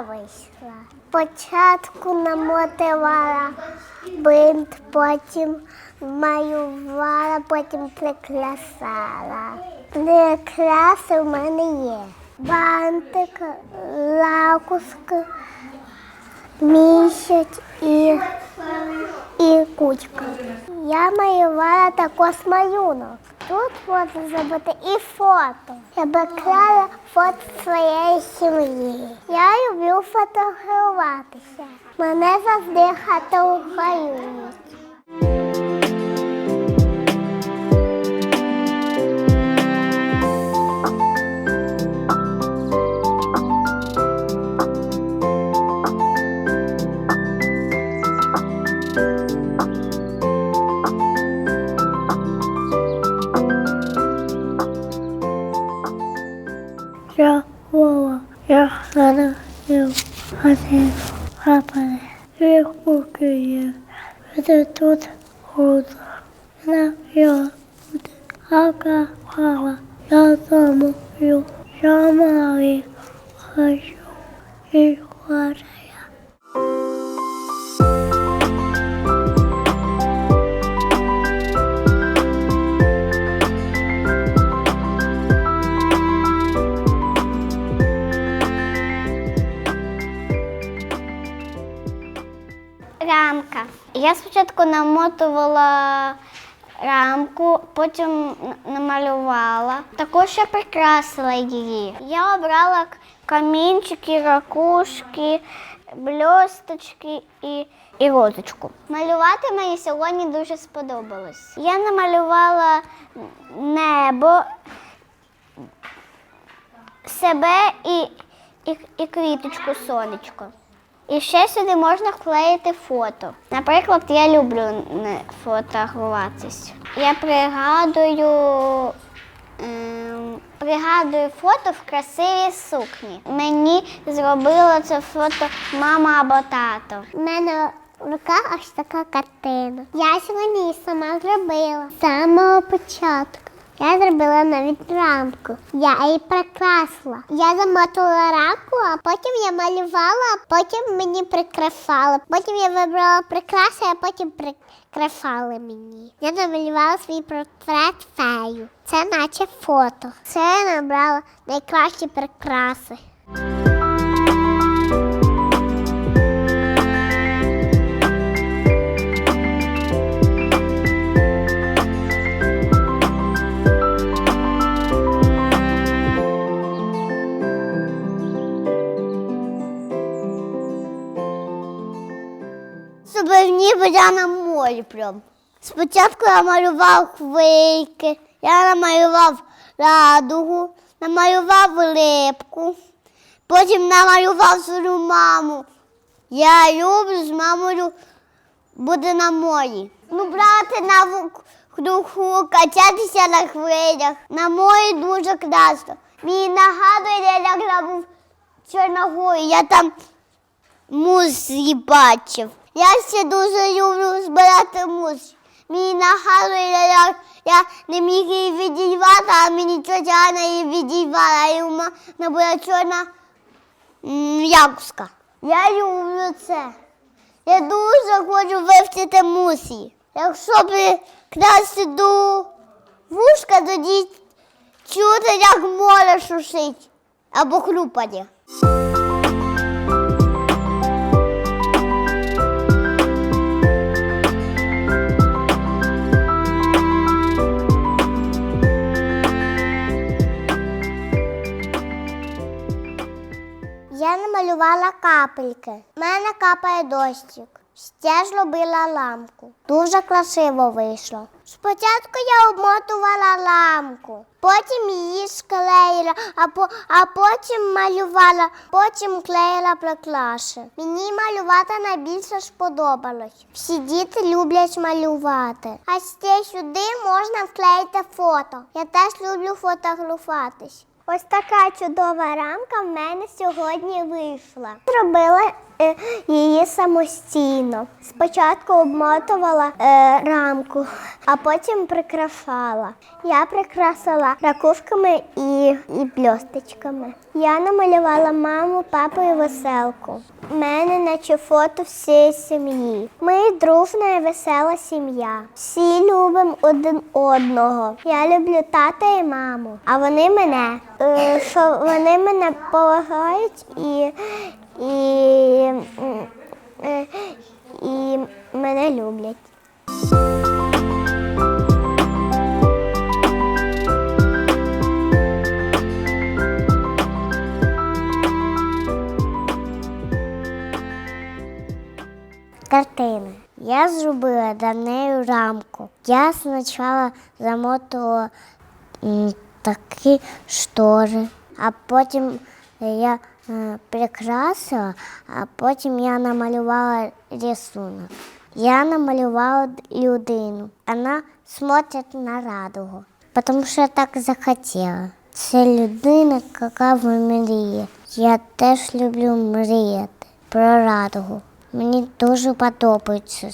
вийшла. Спочатку намотувала бинт, потім малювала, потім прикрасала. Прикраси в мене є. Бантик, лакуски, місяць і, і кучка. Я малювала також малюнок. Тут можна зробити і фото. Я би клала фото своєї сім'ї. Я люблю фотографуватися. Мене завжди фотографують. Я Вова, я народив один хапане. Я кукую. Это тут худо. На я буде ака хава. Я Я спочатку намотувала рамку, потім намалювала. Також я прикрасила її. Я обрала камінчики, ракушки, бльосточки і, і розочку. Малювати мені сьогодні дуже сподобалось. Я намалювала небо, себе і, і, і квіточку сонечко. І ще сюди можна вклеїти фото. Наприклад, я люблю фотографуватись. Я пригадую, ем, пригадую фото в красивій сукні. Мені зробила це фото мама або тато. У мене в руках аж така картина. Я сьогодні сама зробила з самого початку. Я зробила навіть рамку. Я її прикрасила. Я замотувала рамку, а потім я малювала, а потім мені прикрашали. Потім я вибрала прикраси, а потім прикрашали мені. Я намалювала свій портрет фею. Це наче фото. Це я набрала найкращі прикраси. Ніби я на морі прям. Спочатку я малював хвильки, я намалював радугу, намалював липку, потім намалював свою маму. Я люблю з мамою буде на морі. Ну, брати на вуху, качатися на хвилях. На морі дуже класно. Мені нагадує, як я був в Чорногорі, я там музі бачив. Я ще дуже люблю збирати музі. Мені нагадує, як я не міг її відірвати, а мені тетя її відірвала, і у мене була чорна якуска. Я люблю це. Я дуже хочу вивчити мусі. Якщо краще до вушка, тоді чути, як море шушить або хлюпає. Я намалювала капельки. В мене капає дощик. Ще ж робила ламку. Дуже красиво вийшло. Спочатку я обмотувала ламку, потім її склеїла, а, по, а потім малювала, потім клеїла приклаші. Мені малювати найбільше сподобалось. Всі діти люблять малювати. А ще сюди можна вклеїти фото. Я теж люблю фотографуватись. Ось така чудова рамка в мене сьогодні вийшла. Зробила е, її самостійно. Спочатку обмотувала е, рамку, а потім прикрашала. Я прикрасила ракушками і, і бльосточками. Я намалювала маму, папу і веселку. У мене наче фото всієї сім'ї. Ми дружна і весела сім'я. Всі любимо один одного. Я люблю тата і маму, а вони мене. Е, що вони мене поважають і, і, е, і мене люблять. Картина. Я зробила до неї рамку. Я спочатку замотувала такі штори, а потім я е, прикрасила, а потім я намалювала рисунок. Я намалювала людину. Вона смотрить на радугу, тому що я так захотіла. Це людина, яка в мріє. Я теж люблю мріяти про радугу. Мені дуже подобається.